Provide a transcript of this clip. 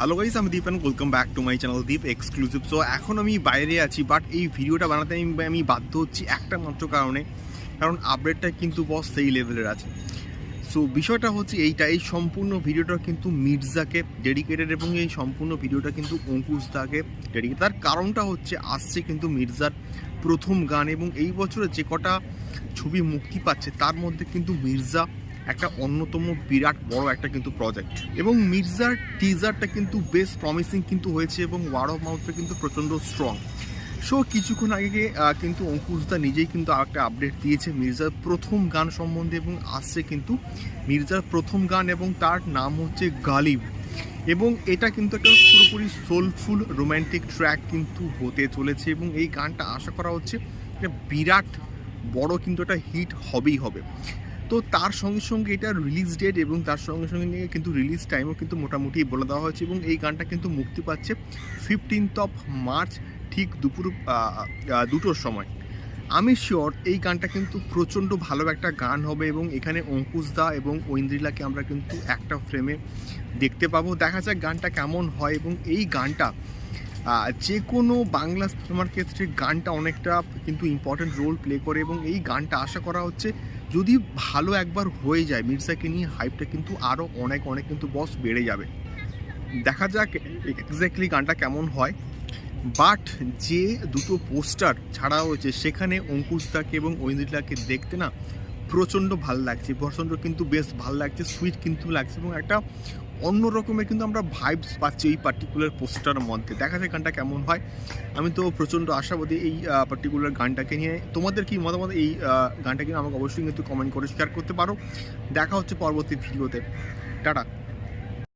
Hello guys আমি Deep and welcome back to my channel Deep exclusive so এখন আমি বাইরে আছি বাট এই ভিডিওটা বানাতে আমি আমি বাধ্য হচ্ছি একটা মাত্র কারণে। কারণ আপডেটটা কিন্তু বস সেই লেভেলের আছে। সো বিষয়টা হচ্ছে এইটা, এই সম্পূর্ণ ভিডিওটা কিন্তু মির্জাকে ডেডিকেটেড এবং এই সম্পূর্ণ ভিডিওটা কিন্তু অঙ্কুশ দাকে ডেডিকেটেড তার কারণটা হচ্ছে, আসছে কিন্তু মির্জার প্রথম গান এবং এই বছরে যে কটা ছবি মুক্তি পাচ্ছে, তার মধ্যে কিন্তু মির্জা একটা অন্যতম বিরাট বড় একটা কিন্তু প্রজেক্ট এবং মির্জার টিজারটা কিন্তু বেশ প্রমিসিং কিন্তু হয়েছে এবং ওয়ার্ড অফ মাউথটা কিন্তু প্রচণ্ড স্ট্রং সো কিছুক্ষণ আগে কিন্তু অঙ্কুশদা নিজেই কিন্তু একটা আপডেট দিয়েছে মির্জার প্রথম গান সম্বন্ধে এবং আসছে কিন্তু মির্জার প্রথম গান এবং তার নাম হচ্ছে গালিব। এবং এটা কিন্তু একটা পুরোপুরি সোলফুল রোম্যান্টিক ট্র্যাক কিন্তু হতে চলেছে এবং এই গানটা আশা করা হচ্ছে একটা বিরাট বড় কিন্তু একটা হিট হবেই হবে। তো তার সঙ্গে সঙ্গে এটা রিলিজ ডেট এবং তার সঙ্গে সঙ্গে নিয়ে কিন্তু রিলিজ টাইমও কিন্তু মোটামুটি বলে দেওয়া হয়েছে এবং এই গানটা কিন্তু মুক্তি পাচ্ছে ফিফটিন্থ অফ মার্চ ঠিক দুপুর দুটোর সময়। আমি শিওর এই গানটা কিন্তু প্রচণ্ড ভালো একটা গান হবে এবং এখানে অঙ্কুশ দা এবং ঐন্দ্রিলাকে আমরা কিন্তু একটা ফ্রেমে দেখতে পাবো। দেখা যাক গানটা কেমন হয় এবং এই গানটা যে কোনো বাংলা সিনেমার ক্ষেত্রে গানটা অনেকটা কিন্তু ইম্পর্টেন্ট রোল প্লে করে এবং এই গানটা আশা করা হচ্ছে যদি ভালো একবার হয়ে যায়, মির্জাকে নিয়ে হাইপটা কিন্তু আরও অনেক অনেক কিন্তু বস বেড়ে যাবে। দেখা যাক এক্স্যাক্টলি গানটা কেমন হয়। বাট যে দুটো পোস্টার ছাড়া হয়েছে, সেখানে অঙ্কুশদাকে এবং ঐন্দ্রিলাকে দেখতে না প্রচণ্ড ভালো লাগছে। প্রচণ্ড কিন্তু বেশ ভালো লাগছে, সুইট কিন্তু লাগছে এবং একটা অন্য রকমের কিন্তু আমরা ভাইবস পাচ্ছি এই পার্টিকুলার পোস্টার মধ্যে। দেখা যায় গানটা কেমন হয়। আমি তো প্রচণ্ড আশাবাদী এই পার্টিকুলার গানটাকে নিয়ে। তোমাদের কি মতামত এই গানটা নিয়ে আমাকে অবশ্যই কিন্তু কমেন্ট করে শেয়ার করতে পারো। দেখা হচ্ছে পরবর্তী ভিডিওতে টাটা।